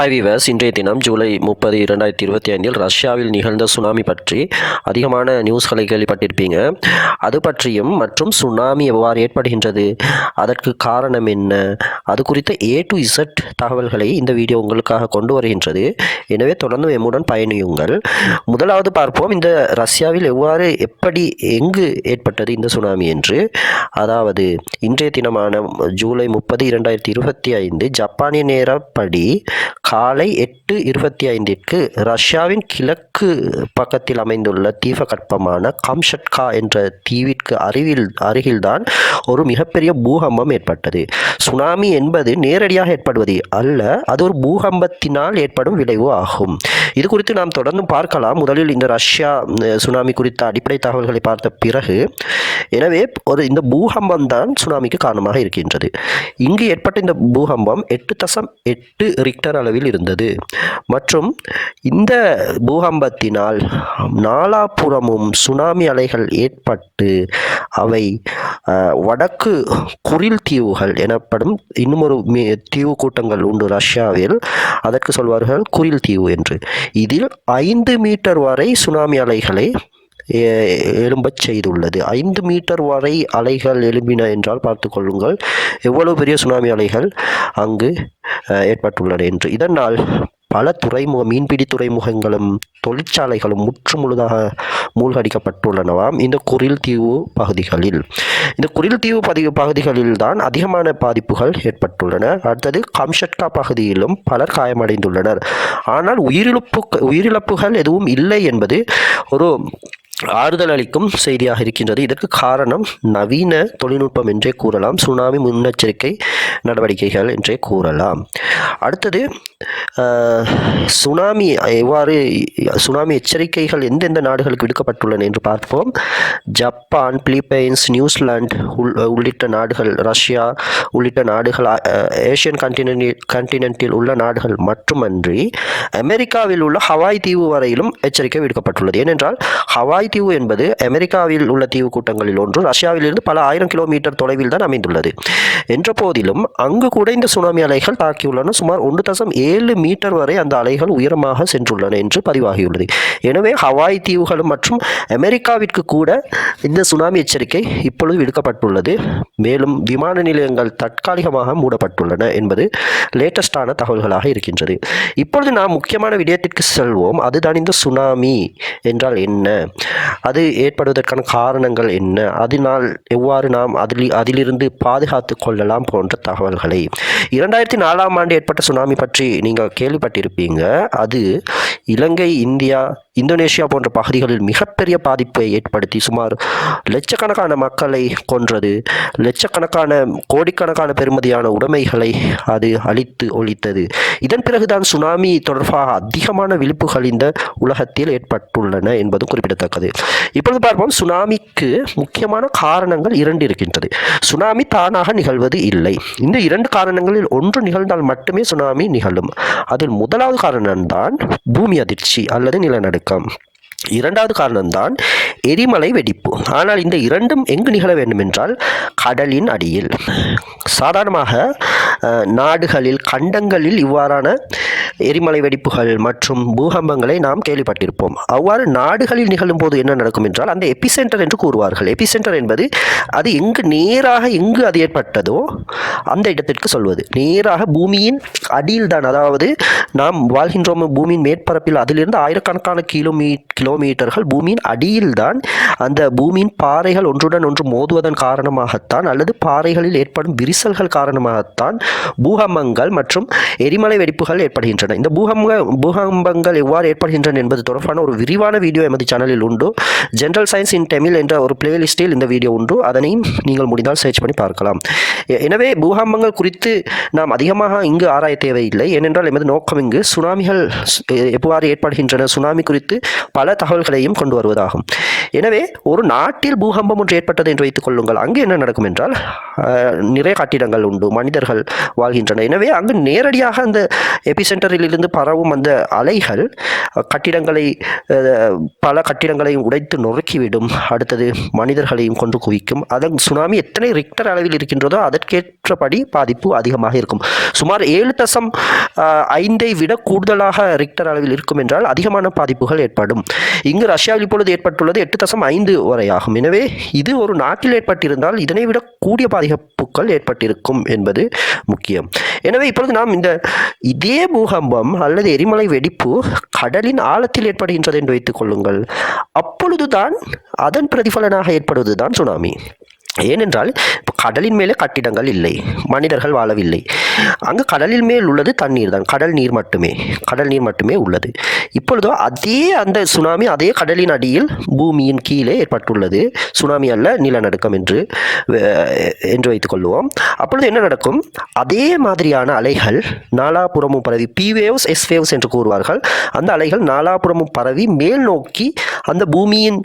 Hi viewers இன்றைய தினம் ஜூலை முப்பது இரண்டாயிரத்தி இருபத்தி ஐந்தில் ரஷ்யாவில் நிகழ்ந்த சுனாமி பற்றி அதிகமான நியூஸ்களை கேள்விப்பட்டிருப்பீங்க. அது பற்றியும் மற்றும் சுனாமி எவ்வாறு ஏற்படுகின்றது அதற்கு காரணம் என்ன அது குறித்த ஏ டு இசட் தகவல்களை இந்த வீடியோ உங்களுக்காக கொண்டு வருகின்றது. எனவே தொடர்ந்து எம்முடன் பயணியுங்கள். முதலாவது பார்ப்போம் இந்த ரஷ்யாவில் எவ்வாறு எப்படி எங்கு ஏற்பட்டது இந்த சுனாமி என்று. அதாவது இன்றைய தினமான ஜூலை முப்பது இரண்டாயிரத்தி இருபத்தி ஐந்து ஜப்பானிய நேரப்படி காலை எட்டு இருபத்தி ஐந்திற்கு ரஷ்யாவின் தெற்கு பக்கத்தில் அமைந்துள்ள தீபகற்பமான கம்ஷட்கா என்ற தீவிற்கு அருகில் அருகில்தான் ஒரு மிகப்பெரிய பூகம்பம் ஏற்பட்டது. சுனாமி என்பது நேரடியாக ஏற்படுவது அல்ல அது ஒரு பூகம்பத்தினால் ஏற்படும் விளைவு ஆகும். இது குறித்து நாம் தொடர்ந்து பார்க்கலாம். முதலில் இந்த ரஷ்யா சுனாமி குறித்த அடிப்படை தகவல்களை பார்த்த பிறகு எனவே ஒரு இந்த பூகம்பம் தான் சுனாமிக்கு காரணமாக இருக்கின்றது. இங்கு ஏற்பட்ட இந்த பூகம்பம் எட்டு தசம் எட்டு ரிக்டர் அளவில் இருந்தது. மற்றும் இந்த பூகம்ப பூகம்பத்தினால் நாலாபுறமும் சுனாமி அலைகள் ஏற்பட்டு அவை வடக்கு குரில் தீவுகள் எனப்படும் இன்னுமொரு மீ- தீவு கூட்டங்கள் உண்டு ரஷ்யாவில். அதற்கு சொல்வார்கள் குரில் தீவு என்று. இதில் ஐந்து மீட்டர் வரை சுனாமி அலைகளை எ- எழும்பச் செய்துள்ளது. ஐந்து மீட்டர் வரை அலைகள் எழும்பின என்றால் பார்த்து கொள்ளுங்கள். எவ்வளவு பெரிய சுனாமி அலைகள் அங்கு ஏற்பட்டுள்ளன என்று. இதனால் பல துறைமுக மீன்பிடி துறைமுகங்களும் தொழிற்சாலைகளும் முற்றுமுழுதாக மூழ்கடிக்கப்பட்டுள்ளனவாம் இந்த குரில் தீவு பகுதிகளில். இந்த குரில் தீவு பதி பகுதிகளில் தான் அதிகமான பாதிப்புகள் ஏற்பட்டுள்ளன. அடுத்தது கம்ஷட்கா பகுதியிலும் பலர் காயமடைந்துள்ளனர். ஆனால் உயிரிழப்பு உயிரிழப்புகள் எதுவும் இல்லை என்பது ஒரு ஆறுதல் அளிக்கும் செய்தியாக இருக்கின்றது. இதற்கு காரணம் நவீன தொழில்நுட்பம் என்றே கூறலாம். சுனாமி முன்னெச்சரிக்கை நடவடிக்கைகள் என்றே கூறலாம். அடுத்தது சுனாமி எவ்வாறு சுனாமி எச்சரிக்கைகள் எந்தெந்த நாடுகளுக்கு விடுக்கப்பட்டுள்ளன என்று பார்ப்போம். ஜப்பான் பிலிப்பைன்ஸ் நியூசிலாந்து உள் உள்ளிட்ட நாடுகள் ரஷ்யா உள்ளிட்ட நாடுகள் ஏஷியன் கண்டினென்ட் கண்டினென்ட்டில் உள்ள நாடுகள் மட்டுமன்றி அமெரிக்காவில் உள்ள ஹவாய் தீவு வரையிலும் எச்சரிக்கை விடுக்கப்பட்டுள்ளது. ஏனென்றால் ஹவாய் தீவு என்பது அமெரிக்காவில் உள்ள தீவு கூட்டங்களில் ஒன்று ரஷ்யாவிலிருந்து பல ஆயிரம் கிலோமீட்டர் தொலைவில் தான் அமைந்துள்ளது. என்ற போதிலும் அங்கு கூட இந்த சுனாமி அலைகள் தாக்கியுள்ளன. சுமார் ஒன்று தசம் ஏழு மீட்டர் வரை அந்த அலைகள் உயரமாக சென்றுள்ளன என்று பதிவாகியுள்ளது. எனவே ஹவாய் தீவுகளும் மற்றும் அமெரிக்காவிற்கு கூட இந்த சுனாமி எச்சரிக்கை இப்பொழுது விடுக்கப்பட்டுள்ளது. மேலும் விமான நிலையங்கள் தற்காலிகமாக மூடப்பட்டுள்ளன என்பது லேட்டஸ்டான தகவல்களாக இருக்கின்றது. இப்பொழுது நாம் முக்கியமான விடயத்திற்கு செல்வோம். அதுதான் இந்த சுனாமி என்றால் என்ன? அது ஏற்படுவதற்கான காரணங்கள் என்ன? அதனால் எவ்வாறு நாம் அதில் அதிலிருந்து பாதுகாத்து கொள்ளலாம் போன்ற தகவல்களை. இரண்டாயிரத்தி நாலாம் ஆண்டு ஏற்பட்ட சுனாமி பற்றி நீங்கள் கேள்விப்பட்டிருப்பீங்க. அது இலங்கை இந்தியா இந்தோனேஷியா போன்ற பகுதிகளில் மிகப்பெரிய பாதிப்பை ஏற்படுத்தி சுமார் லட்சக்கணக்கான மக்களை கொன்றது. லட்சக்கணக்கான கோடிக்கணக்கான பெறுமதியான உடைமைகளை அது அழித்து ஒழித்தது. இதன் பிறகுதான் சுனாமி தொடர்பாக அதிகமான விழிப்புகள் இந்த உலகத்தில் ஏற்பட்டுள்ளன என்பது குறிப்பிடத்தக்கது. இப்பொழுது பார்ப்போம். சுனாமிக்கு முக்கியமான காரணங்கள் இரண்டு இருக்கின்றது. சுனாமி தானாக நிகழ்வது இல்லை. இந்த இரண்டு காரணங்களில் ஒன்று நிகழ்ந்தால் மட்டுமே சுனாமி நிகழும். அதில் முதலாவது காரணம்தான் பூமி அதிர்ச்சி அல்லது நிலநடுக்கம். இரண்டாவது காரணம்தான் எரிமலை வெடிப்பு. ஆனால் இந்த இரண்டும் எங்கு நிகழ வேண்டுமென்றால் கடலின் அடியில். சாதாரணமாக நாடுகளில் கண்டங்களில் இவ்வாறான எரிமலை வெடிப்புகள் மற்றும் பூகம்பங்களை நாம் கேள்விப்பட்டிருப்போம். அவ்வாறு நாடுகளில் நிகழும் போது என்ன நடக்கும் என்றால் அந்த எபிசென்டர் என்று கூறுவார்கள். எபிசென்டர் என்பது அது எங்கு நேராக எங்கு அது ஏற்பட்டதோ அந்த இடத்திற்கு சொல்வது. நேராக பூமியின் அடியில் தான் அதாவது நாம் வாழ்கின்றோம் பூமியின் மேற்பரப்பில் அதிலிருந்து ஆயிரக்கணக்கான கிலோமீ கிலோமீட்டர்கள் பூமியின் அடியில் தான் அந்த பூமியின் பாறைகள் ஒன்றுடன் ஒன்று மோதுவதன் காரணமாகத்தான் அல்லது பாறைகளில் ஏற்படும் விரிசல்கள் காரணமாகத்தான் பூகம்பங்கள் மற்றும் எரிமலை வெடிப்புகள் ஏற்படுகின்றன. இந்த பூகம்ப பூகம்பங்கள் எவ்வாறு ஏற்படுகின்றன என்பது தொடர்பான ஒரு விரிவான வீடியோ எமது சேனலில் உண்டு. ஜென்ரல் சயின்ஸ் இன் தமிழ் என்ற ஒரு பிளேலிஸ்டில் இந்த வீடியோ உண்டு. அதனையும் நீங்கள் முடிந்தால் சர்ச் பண்ணி பார்க்கலாம். எனவே பூகம்பங்கள் குறித்து நாம் அதிகமாக இங்கு ஆராய தேவையில்லை. ஏனென்றால் எமது நோக்கம் இங்கு சுனாமிகள் எவ்வாறு ஏற்படுகின்றன சுனாமி குறித்து பல தகவல்களையும் கொண்டு வருவதாகும். எனவே ஒரு நாட்டில் பூகம்பம் ஒன்று ஏற்பட்டது என்று வைத்துக் கொள்ளுங்கள். அங்கு என்ன நடக்கும் என்றால் நிறைய கட்டிடங்கள் உண்டு. மனிதர்கள் வாழ்கின்றன. எனவே அங்கு நேரடியாக அந்த எபிசென்டரிலிருந்து பரவும் அந்த அலைகள் கட்டிடங்களை பல கட்டிடங்களையும் உடைத்து நொறுக்கிவிடும். அடுத்தது மனிதர்களையும் கொண்டு குவிக்கும். அதன் சுனாமி எத்தனை ரிக்டர் அளவில் இருக்கின்றதோ அதற்கேற்றபடி பாதிப்பு அதிகமாக இருக்கும். சுமார் ஏழு தசம் ஐந்தை விட கூடுதலாக ரிக்டர் அளவில் இருக்கும் என்றால் அதிகமான பாதிப்புகள் ஏற்படும். இங்கு ரஷ்யாவில் இப்பொழுது ஏற்பட்டுள்ளது எட்டு தசம் ஐந்து வரையாகும். எனவே இது ஒரு நாட்டில் ஏற்பட்டிருந்தால் இதனை விட கூடிய பாதிப்புகள் ஏற்பட்டிருக்கும் என்பது முக்கியம். எனவே இப்பொழுது நாம் இந்த இதே பூகம்பம் அல்லது எரிமலை வெடிப்பு கடலின் ஆழத்தில் ஏற்படுகின்றது என்று வைத்துக் கொள்ளுங்கள். அப்பொழுதுதான் அதன் பிரதிபலனாக ஏற்படுவதுதான் சுனாமி. ஏனென்றால் இப்போ கடலின் மேலே கட்டிடங்கள் இல்லை மனிதர்கள் வாழவில்லை. அங்கு கடலின் மேல் உள்ளது தண்ணீர் தான் கடல் நீர் மட்டுமே கடல் நீர் மட்டுமே உள்ளது. இப்பொழுதோ அதே அந்த சுனாமி அதே கடலின் அடியில் பூமியின் கீழே ஏற்பட்டுள்ளது. சுனாமி அல்ல நிலநடுக்கம் என்று என்று வைத்துக்கொள்வோம் அப்பொழுது என்ன நடக்கும்? அதே மாதிரியான அலைகள் நாலாபுறமும் பரவி பி வேவ்ஸ் எஸ் வேவ்ஸ் என்று கூறுவார்கள். அந்த அலைகள் நாலாபுறமும் பரவி மேல் நோக்கி அந்த பூமியின்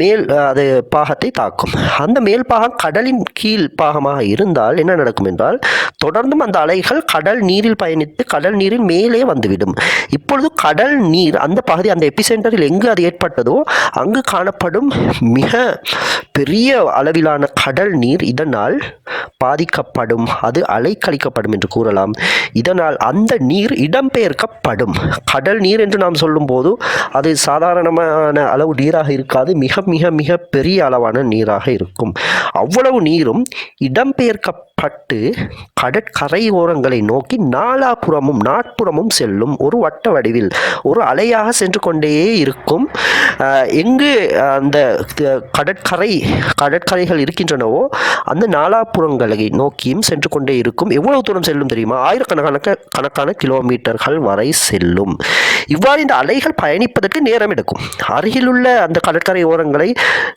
மேல் அது பாகத்தை தாக்கும். அந்த மேல் பாகம் கடலின் கீழ் பாகமாக இருந்தால் என்ன நடக்கும் என்றால் தொடர்ந்தும் அந்த அலைகள் கடல் நீரில் பயணித்து கடல் நீரின் மேலே வந்துவிடும். இப்பொழுது கடல் நீர் அந்த பகுதி அந்த எபிசென்டரில் எங்கு அது ஏற்பட்டதோ அங்கு காணப்படும் மிக பெரிய அளவிலான கடல் நீர் இதனால் பாதிக்கப்படும் அது அலைக்கழிக்கப்படும் என்று கூறலாம். இதனால் அந்த நீர் இடம்பெயர்க்கப்படும். கடல் நீர் என்று நாம் சொல்லும்போது அது சாதாரணமான அளவு நீராக இருக்காது மிக மிக மிக பெரிய அளவான நீராக இருக்கும். அவ்வளவு நீரும் இடம்பெயர்க்க பட்டு கடற்கரை ஓரங்களை நோக்கி நாலாபுறமும் நாட்புறமும் செல்லும் ஒரு வட்ட வடிவில் ஒரு அலையாக சென்று கொண்டே இருக்கும். எங்கு அந்த கடற்கரை கடற்கரைகள் இருக்கின்றனவோ அந்த நாலாபுறங்களை நோக்கியும் சென்று கொண்டே இருக்கும். எவ்வளவு தூரம் செல்லும் தெரியுமா? ஆயிரக்கணக்கான கணக்கான கிலோமீட்டர்கள் வரை செல்லும். இவ்வாறு இந்த அலைகள் பயணிப்பதற்கு நேரம் எடுக்கும். அருகிலுள்ள அந்த கடற்கரை ஓரங்களை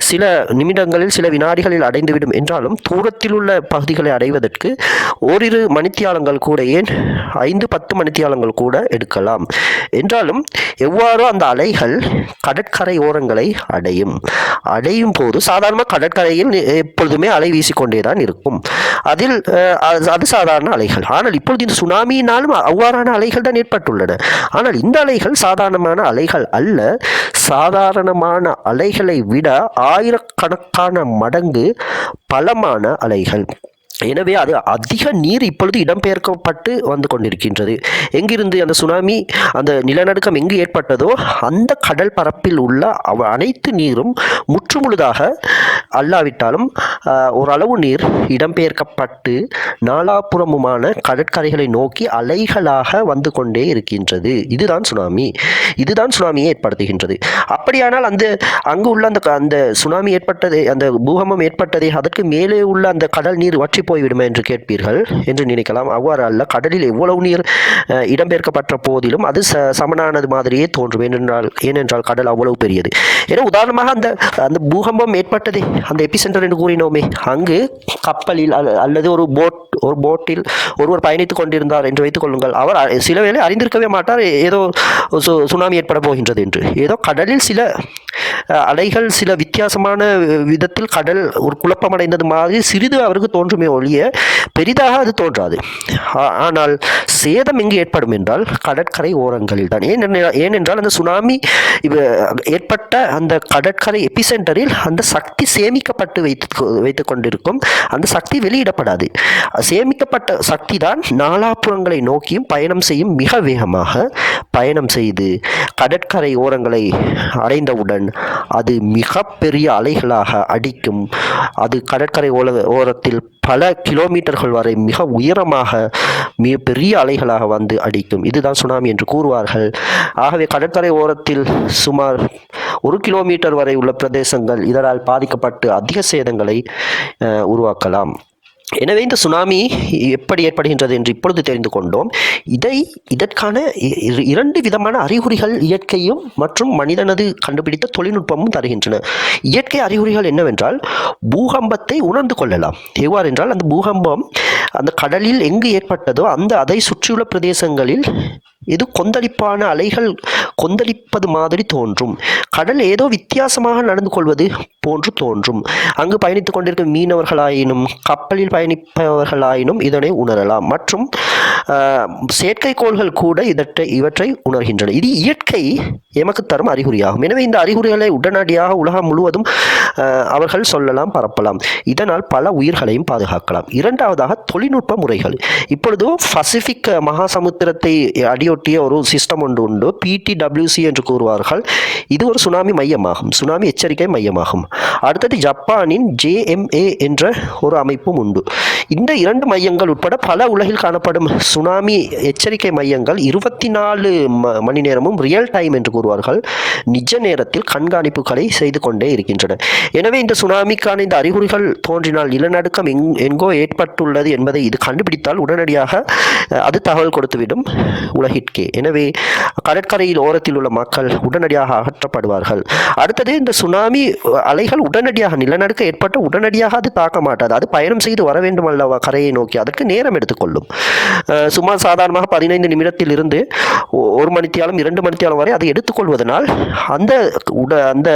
சில நிமிடங்களில் சில வினாடிகளில் அடைந்துவிடும். என்றாலும் தூரத்தில் உள்ள பகுதிகளை அடை செய்வதற்கு ஓரிரு மணித்தியாலங்கள் கூட ஏன்? ஐந்து பத்து மணித்தியாலங்கள் கூட எடுக்கலாம். என்றாலும் எவ்வாறோ அந்த அலைகள் கடற்கரை ஓரங்களை அடையும்? அடையும் போது சாதாரண கடற்கரையில் எப்பொழுதுமே அலை வீசிக்கொண்டே தான் இருக்கும். அதில் அது- அது சாதாரண அலைகள். ஆனால் இப்பொழுது இந்த சுனாமியினாலும் அவ்வாறான அலைகள் தான் ஏற்பட்டுள்ளன. ஆனால் இந்த அலைகள் சாதாரணமான அலைகள் அல்ல. சாதாரணமான அலைகளை விட ஆயிரக்கணக்கான மடங்கு பலமான அலைகள். எனவே அது அதிக நீர் இப்பொழுது இடம்பெயர்க்கப்பட்டு வந்து கொண்டிருக்கின்றது. எங்கிருந்து அந்த சுனாமி அந்த நிலநடுக்கம் எங்கு ஏற்பட்டதோ அந்த கடல் பரப்பில் உள்ள அனைத்து நீரும் முற்றுமுழுதாக அல்லாவிட்டாலும் ஓரளவு நீர் இடம்பெயர்க்கப்பட்டு நாலாபுறமுமான கடற்கரைகளை நோக்கி அலைகளாக வந்து கொண்டே இருக்கின்றது. இதுதான் சுனாமி. இதுதான் சுனாமியை ஏற்படுத்துகின்றது. அப்படியானால் அந்த அங்கு உள்ள அந்த அந்த சுனாமி ஏற்பட்டது அந்த பூகம்பம் ஏற்பட்டதே அதற்கு மேலே உள்ள அந்த கடல் நீர் வற்றி போய்விடுமா என்று கேட்பீர்கள் என்று நினைக்கலாம். அவ்வாறு அல்ல. கடலில் எவ்வளவு நீர் இடம்பெயர்க்கப்பட்ட போதிலும் அது ச சமனானது மாதிரியே தோன்றும். ஏனென்றால் ஏனென்றால் கடல் அவ்வளவு பெரியது. ஏன்னா உதாரணமாக அந்த அந்த பூகம்பம் ஏற்பட்டதே அந்த எபிசென்டர் என்று கூறினோமே அங்கு கப்பலில் அல்லது ஒரு போட் ஒரு போட்டில் ஒருவர் பயணித்துக் கொண்டிருந்தார் என்று வைத்துக் கொள்ளுங்கள். அவர் சில வேளை அறிந்திருக்கவே மாட்டார் ஏதோ சு- சுனாமி ஏற்பட போகின்றது என்று. ஏதோ கடலில் சில அலைகள் சில வித்தியாசமான விதத்தில் கடல் ஒரு குழப்பமடைந்தது மாதிரி சிறிது அவருக்கு தோன்றுமே ஒழிய பெரிதாக அது தோன்றாது. ஆனால் சேதம் எங்கு ஏற்படும் என்றால் கடற்கரை ஓரங்களில் தான். ஏனென்றால் ஏனென்றால் அந்த சுனாமி ஏற்பட்ட அந்த கடற்கரை எபிசென்டரில் அந்த சக்தி சேமிக்கப்பட்டு வைத்து வைத்து கொண்டிருக்கும். அந்த சக்தி வெளியிடப்படாது. சேமிக்கப்பட்ட சக்தி தான் நாலாபுறங்களை நோக்கியும் பயணம் செய்யும் மிக வேகமாக பயணம் செய்து கடற்கரை ஓரங்களை அடைந்தவுடன் அது மிகப்பெரிய அலைகளாக அடிக்கும். அது கடற்கரை ஓர ஓரத்தில் பல கிலோமீட்டர்கள் வரை மிக உயரமாக மிக பெரிய அலைகளாக வந்து அடிக்கும். இதுதான் சுனாமி என்று கூறுவார்கள். ஆகவே கடற்கரை ஓரத்தில் சுமார் ஒரு கிலோமீட்டர் வரை உள்ள பிரதேசங்கள் இதனால் பாதிக்கப்பட்டு அதிக சேதங்களை உருவாக்கலாம். எனவே இந்த சுனாமி எப்படி ஏற்படுகின்றது என்று இப்பொழுது தெரிந்து கொண்டோம். இதை இதற்கான இ- இரு- இரண்டு விதமான அறிகுறிகள் இயற்கையும் மற்றும் மனிதனது கண்டுபிடித்த தொழில்நுட்பமும் தருகின்றன. இயற்கை அறிகுறிகள் என்னவென்றால் பூகம்பத்தை உணர்ந்து கொள்ளலாம். எவ்வாறு என்றால் அந்த பூகம்பம் அந்த கடலில் எங்கு ஏற்பட்டதோ அந்த அதை சுற்றியுள்ள பிரதேசங்களில் இது கொந்தளிப்பான அலைகள் கொந்தளிப்பது மாதிரி தோன்றும். கடல் ஏதோ வித்தியாசமாக நடந்து கொள்வது போன்று தோன்றும். அங்கு பயணித்துக் கொண்டிருக்கும் மீனவர்களாயினும் கப்பலில் பயணிப்பவர்களாயினும் இதனை உணரலாம். மற்றும் செயற்கைக்கோள்கள் கூட இதற்றை இவற்றை உணர்கின்றன. இது இயற்கை எமக்கு தரும் அறிகுறியாகும். எனவே இந்த அறிகுறிகளை உடனடியாக உலகம் முழுவதும் அவர்கள் சொல்லலாம் பரப்பலாம். இதனால் பல உயிர்களையும் பாதுகாக்கலாம். இரண்டாவதாக தொழில்நுட்ப முறைகள். இப்பொழுது பசிபிக் மகாசமுத்திரத்தை அடியொட்டிய ஒரு சிஸ்டம் ஒன்று உண்டு. பிடி டபிள்யூசி என்று கூறுவார்கள். இது ஒரு சுனாமி மையமாகும். சுனாமி எச்சரிக்கை மையமாகும். அடுத்தது ஜப்பானின் ஜேஎம்ஏ என்ற ஒரு அமைப்பும் உண்டு. இந்த இரண்டு மையங்கள் உட்பட பல உலகில் காணப்படும் சுனாமி எச்சரிக்கை மையங்கள் இருபத்தி நாலு மணி நேரமும் ரியல் டைம் என்று கூறுவார்கள். நிஜ நேரத்தில் கண்காணிப்புகளை செய்து கொண்டே இருக்கின்றன. எனவே இந்த சுனாமிக்கான இந்த அறிகுறிகள் தோன்றினால் நிலநடுக்கம் எங் எங்கோ ஏற்பட்டுள்ளது என்பதை இது கண்டுபிடித்தால் உடனடியாக அது தகவல் கொடுத்துவிடும் உலகிற்கே. எனவே கடற்கரையில் ஓரத்தில் உள்ள மக்கள் உடனடியாக அகற்றப்படுவார்கள். அடுத்தது இந்த சுனாமி அலைகள் உடனடியாக நிலநடுக்கம் ஏற்பட்ட உடனடியாக அது தாக்க மாட்டாது. அது பயணம் செய்து வர வேண்டும் அல்லவா? கரையை நோக்கி. அதற்கு நேரம் எடுத்துக்கொள்ளும். சுமார் சாதாரணமாக பதினைந்து நிமிடத்தில் இருந்து ஒரு மணித்தியாலம் இரண்டு மணித்தியாலம் வரை அதை எடுத்துக்கொள்வதனால் அந்த உட அந்த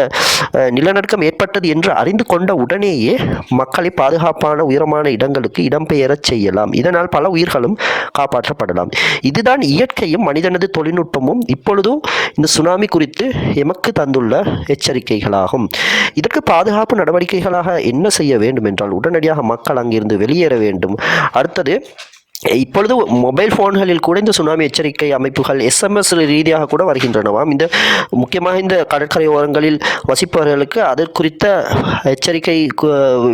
நிலநடுக்கம் ஏற்பட்டது என்று அறிந்து கொண்ட உடனேயே மக்களை பாதுகாப்பான உயரமான இடங்களுக்கு இடம்பெயரச் செய்யலாம். இதனால் பல உயிர்களும் காப்பாற்றப்படலாம். இதுதான் இயற்கையும் மனிதனது தொழில்நுட்பமும் இப்பொழுதும் இந்த சுனாமி குறித்து எமக்கு தந்துள்ள எச்சரிக்கைகளாகும். இதற்கு பாதுகாப்பு நடவடிக்கைகளாக என்ன செய்ய வேண்டும் என்றால் உடனடியாக மக்கள் அங்கிருந்து வெளியேற வேண்டும். அடுத்தது இப்பொழுது மொபைல் ஃபோன்களில் கூட இந்த சுனாமி எச்சரிக்கை அமைப்புகள் எஸ்எம்எஸ் ரீதியாக கூட வருகின்றனவாம் இந்த முக்கியமாக இந்த கடற்கரை ஓரங்களில் வசிப்பவர்களுக்கு அது குறித்த எச்சரிக்கை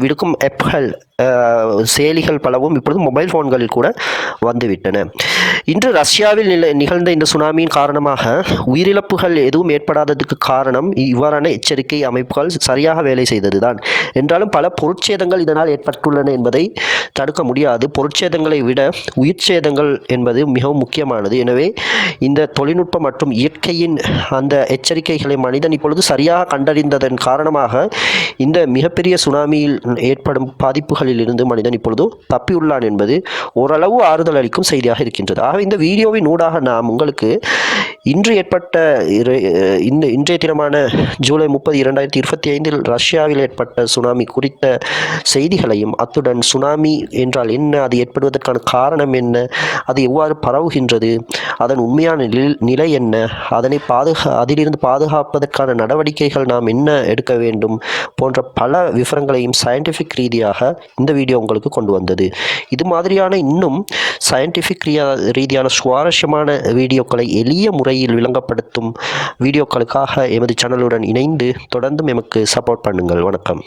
விடுக்கும் ஆப்கள் செயலிகள் பலவும் இப்பொழுது மொபைல் ஃபோன்களில் கூட வந்துவிட்டன. இன்று ரஷ்யாவில் நில நிகழ்ந்த இந்த சுனாமியின் காரணமாக உயிரிழப்புகள் எதுவும் ஏற்படாததுக்கு காரணம் இவ்வாறான எச்சரிக்கை அமைப்புகள் சரியாக வேலை செய்ததுதான். என்றாலும் பல பொருட்சேதங்கள் இதனால் ஏற்பட்டுள்ளன என்பதை தடுக்க முடியாது. பொருட்சேதங்களை விட உயிர் சேதங்கள் என்பது மிகவும் முக்கியமானது. எனவே இந்த தொழில்நுட்பம் மற்றும் இயற்கையின் அந்த எச்சரிக்கைகளை மனிதன் இப்பொழுது சரியாக கண்டறிந்ததன் காரணமாக இந்த மிகப்பெரிய சுனாமியில் ஏற்படும் பாதிப்புகளில் இருந்து மனிதன் இப்பொழுது தப்பியுள்ளான் என்பது ஓரளவு ஆறுதல் அளிக்கும் செய்தியாக இருக்கின்றது. ஆக இந்த வீடியோவின் ஊடாக நாம் உங்களுக்கு இன்று ஏற்பட்ட இரு- இந்த இன்றைய தினமான ஜூலை முப்பது இரண்டாயிரத்தி இருபத்தி ஐந்தில் ரஷ்யாவில் ஏற்பட்ட சுனாமி குறித்த செய்திகளையும் அத்துடன் சுனாமி என்றால் என்ன அது ஏற்படுவதற்கான காரணம் என்ன அது எவ்வாறு பரவுகின்றது அதன் உண்மையான நிலை- நிலை என்ன அதனை பாதுகா அதிலிருந்து பாதுகாப்பதற்கான நடவடிக்கைகள் நாம் என்ன எடுக்க வேண்டும் போன்ற பல விவரங்களையும் சயின்டிஃபிக் ரீதியாக இந்த வீடியோ உங்களுக்கு கொண்டு வந்தது. இது மாதிரியான இன்னும் சயின்டிஃபிக் ரீதியான சுவாரஸ்யமான வீடியோக்களை எளிய முறை முறையில் விளங்கப்படுத்தும் வீடியோக்களுக்காக எமது சேனலுடன் இணைந்து தொடர்ந்தும் எமக்கு சப்போர்ட் பண்ணுங்கள். வணக்கம்.